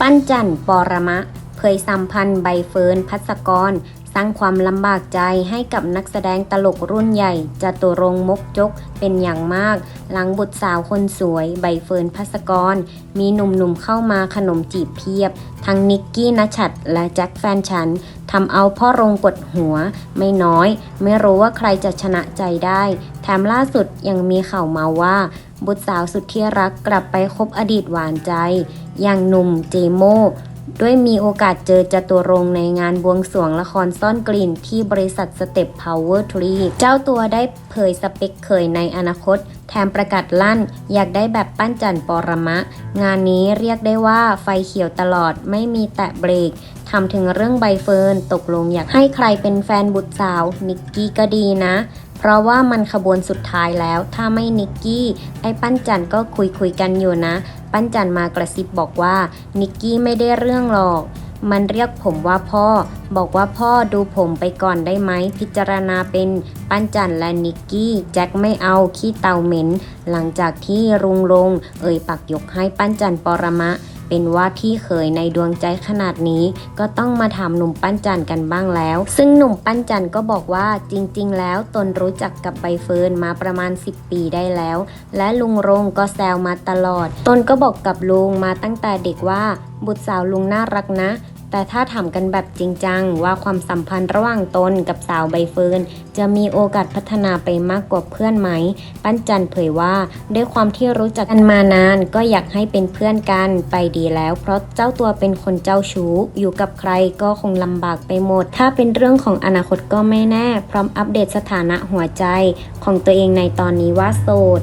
ปั้นจันปรมะ เผยสัมพันธ์ใบเฟิร์นพัสกร สร้างความลำบากใจให้กับนักแสดงตลกรุ่นใหญ่จตุรงมกจกเป็นอย่างมาก หลังบุตรสาวคนสวย ใบเฟิร์นพัสกร มีหนุ่มๆเข้ามาขนมจีบเพียบ ทั้งนิกกี้นชัดและแจ็คแฟนฉันทำเอาพ่อรงกดหัว ไม่น้อย ไม่รู้ว่าใครจะชนะใจได้ แถมล่าสุดยังมีข่าวมาว่า บุตรสาวสุดที่รักกลับไปคบอดีตหวานใจ อย่างหนุ่มเจโม ด้วยมีโอกาสเจอจตุรงในงานบวงสรวงละครซ่อนกลิ่นที่บริษัทสเต็ปพาวเวอร์ทรีเจ้าตัวได้เผยสเปคเคยในอนาคต แถมประกาศลั่น อยากได้แบบปั้นจันปรมะ งานนี้เรียกได้ว่าไฟเขียวตลอดไม่มีแตะเบรก ทำถึงเรื่องใบเฟิร์นตกลงอยากให้ใครเป็นแฟนบุตรสาว นิกกี้ก็ดีนะ เพราะว่ามันขบวนสุดท้ายแล้ว ถ้าไม่นิกกี้ ไอ้ปั้นจันก็คุยคุยกันอยู่นะ ปั้นจันมากระซิบบอกว่า นิกกี้ไม่ได้เรื่องหรอก มันเรียกผมว่าพ่อ บอกว่าพ่อดูผมไปก่อนได้ไหม พิจารณาเป็นปั้นจันและนิกกี้แจ็คไม่เอาขี้เตาเหม็น หลังจากที่รุงลง เอ่ยปักยกให้ปั้นจันปรมะ เป็นว่าที่เคยในดวงใจขนาดนี้ ก็ต้องมาถามหนุ่มปั้นจันกันบ้างแล้ว ซึ่งหนุ่มปั้นจันก็บอกว่าจริง ๆ แล้วตนรู้จักกับใบเฟิร์นมาประมาณ 10 ปีได้แล้ว และลุงรงก็แซวมาตลอด ตนก็บอกกับลุงมาตั้งแต่เด็กว่าบุตรสาวลุงน่ารักนะ แต่ถ้าถามกันแบบจริงจังว่าความสัมพันธ์ระหว่างตนกับสาวใบเฟิร์นจะมีโอกาสพัฒนาไปมากกว่าเพื่อนไหม ปั้นจันเผยว่า ด้วยความที่รู้จักกันมานาน ก็อยากให้เป็นเพื่อนกันไปดีแล้ว เพราะเจ้าตัวเป็นคนเจ้าชู้ อยู่กับใครก็คงลำบากไปหมด ถ้าเป็นเรื่องของอนาคตก็ไม่แน่ พร้อมอัปเดตสถานะหัวใจ ของตัวเองในตอนนี้ว่าโสด